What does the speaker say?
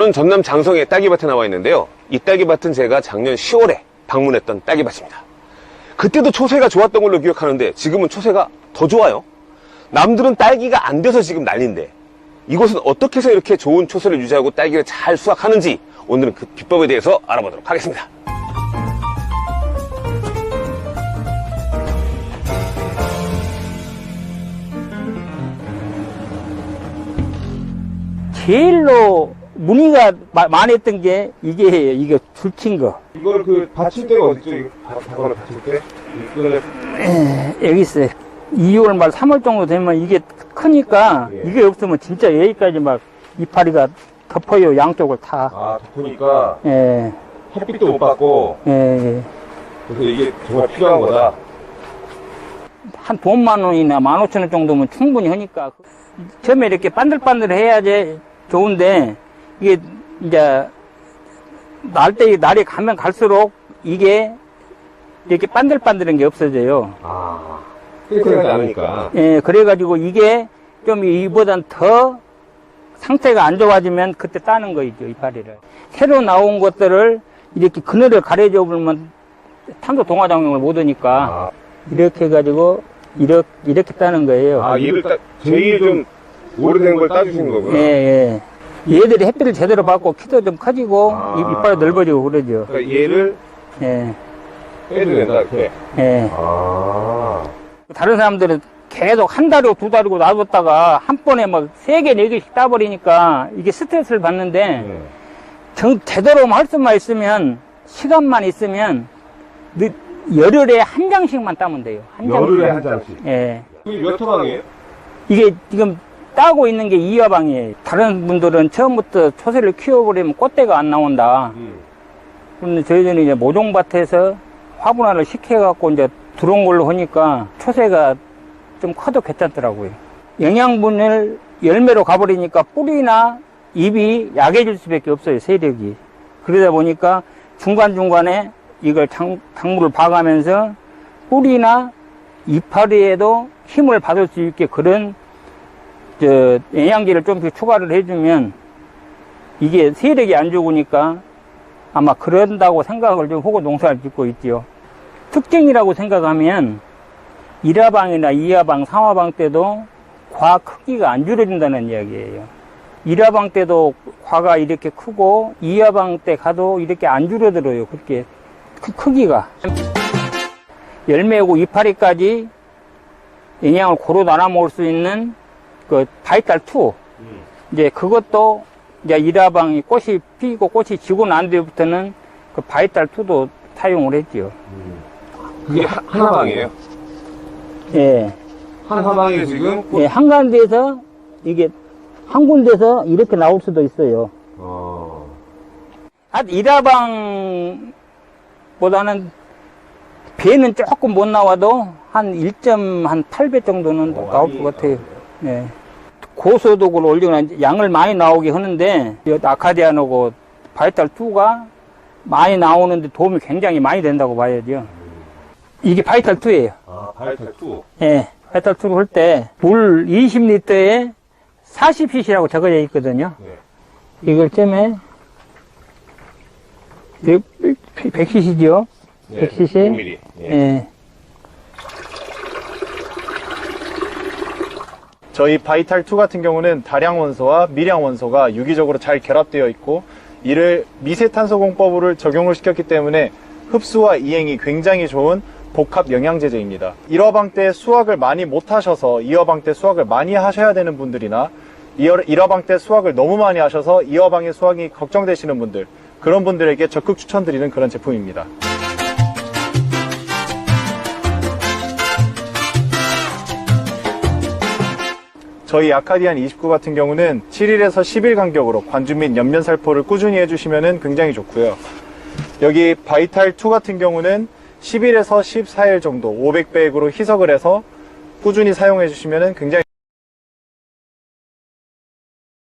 저는 전남 장성의 딸기밭에 나와 있는데요. 이 딸기밭은 제가 작년 10월에 방문했던 딸기밭입니다. 그때도 초세가 좋았던 걸로 기억하는데 지금은 초세가 더 좋아요. 남들은 딸기가 안 돼서 지금 난린데 이곳은 어떻게 해서 이렇게 좋은 초세를 유지하고 딸기를 잘 수확하는지 오늘은 그 비법에 대해서 알아보도록 하겠습니다. 제일로 문의가 마- 많았던 게 이게 이게 줄친 거 이걸 그 받칠 때가 어디죠? 바닥을 받칠 때? 여기 있어요. 2월 말 3월 정도 되면 이게 크니까 예. 이게 없으면 진짜 여기까지 막 이파리가 덮어요 양쪽을 다. 아 덮으니까 예, 햇빛도 못 받고 예, 예. 그래서 이게 정말 필요한 거다. 한 돈만 원이나 만 오천 원 정도면 충분히 하니까 처음에 이렇게 반들반들 해야지 좋은데 이게 이제 날때 날이 가면 갈수록 이게 이렇게 반들반들한 게 없어져요. 아 끈끈하지 않으니까. 예, 그래가지고 이게 좀 이보단 더 상태가 안 좋아지면 그때 따는 거이죠, 이파리를. 새로 나온 것들을 이렇게 그늘을 가려져 보면 탄소 동화 작용을 못 하니까 아, 이렇게 해가지고 이렇게, 이렇게 따는 거예요. 아 얘를 따, 제일 좀 오래된 걸 따주신 거구나. 예, 예. 얘들이 햇빛을 제대로 받고 키도 좀 커지고 아. 이- 이빨이 넓어지고 그러죠. 그러니까 얘를 예, 빼도 된다 이렇게. 예. 아. 다른 사람들은 계속 한 달이고 두 달이고 놔뒀다가 한 번에 막 세 개, 네 개씩 따버리니까 이게 스트레스를 받는데 네. 정, 제대로 할 수만 있으면 시간만 있으면 늦- 열흘에 한 장씩만 따면 돼요. 한 열흘에 장씩. 한 장씩. 예. 그게 몇 토방이에요? 이게 지금 따고 있는 게 이화방이에요. 다른 분들은 처음부터 초세를 키워버리면 꽃대가 안 나온다. 음. 그런데 저희들은 이제 모종밭에서 화분화를 시켜갖고 이제 들어온 걸로 하니까 초세가 좀 커도 괜찮더라고요. 영양분을 열매로 가버리니까 뿌리나 잎이 약해질 수밖에 없어요, 세력이. 그러다 보니까 중간중간에 이걸 장, 작물을 봐가면서 뿌리나 이파리에도 힘을 받을 수 있게 그런 저 영양제를 좀 추가를 해주면 이게 세력이 안 좋으니까 아마 그런다고 생각을 좀 하고 농사를 짓고 있지요. 특징이라고 생각하면 1화방이나 2화방, 3화방 때도 과 크기가 안 줄어든다는 이야기예요. 1화방 때도 과가 이렇게 크고 2화방 때 가도 이렇게 안 줄어들어요. 그렇게 크, 크기가. 열매고 이파리까지 영양을 고루 나눠 먹을 수 있는 그 바이탈 2. 음. 이제 그것도 이제 일화방이 꽃이 피고 꽃이 지고 난 뒤부터는 그 바이탈 2도 사용을 했지요. 그게 하- 한 화방이에요? 예. 한 화방에 지금? 예, 한 가운데서 이게 한 군데서 이렇게 나올 수도 있어요. 어. 한 일화방보다는 배는 조금 못 나와도 한 1.8배 정도는 어, 나올 것 같아요. 예. 고소득을 올리거나 양을 많이 나오게 하는데 이 아카디안하고 바이탈 2가 많이 나오는데 도움이 굉장히 많이 된다고 봐야죠. 이게 바이탈 2예요. 아, 바이탈 2. 예. 바이탈 2를 할 때 물 20리터에 40cc라고 적어져 있거든요. 네. 이걸 쯤에 100cc죠. 100cc? 100ml. 예. 예. 저희 바이탈2 같은 경우는 다량 원소와 미량 원소가 유기적으로 잘 결합되어 있고 이를 미세 탄소 공법을 적용을 시켰기 때문에 흡수와 이행이 굉장히 좋은 복합 영양제제입니다. 1화방 때 수확을 많이 못 하셔서 2화방 때 수확을 많이 하셔야 되는 분들이나 1화방 때 수확을 너무 많이 하셔서 2화방의 수확이 걱정되시는 분들 그런 분들에게 적극 추천드리는 그런 제품입니다. 저희 아카디안 29 같은 경우는 7일에서 10일 간격으로 관주 및 옆면 살포를 꾸준히 해주시면 굉장히 좋고요. 여기 바이탈 2 같은 경우는 10일에서 14일 정도 500백으로 희석을 해서 꾸준히 사용해 주시면 굉장히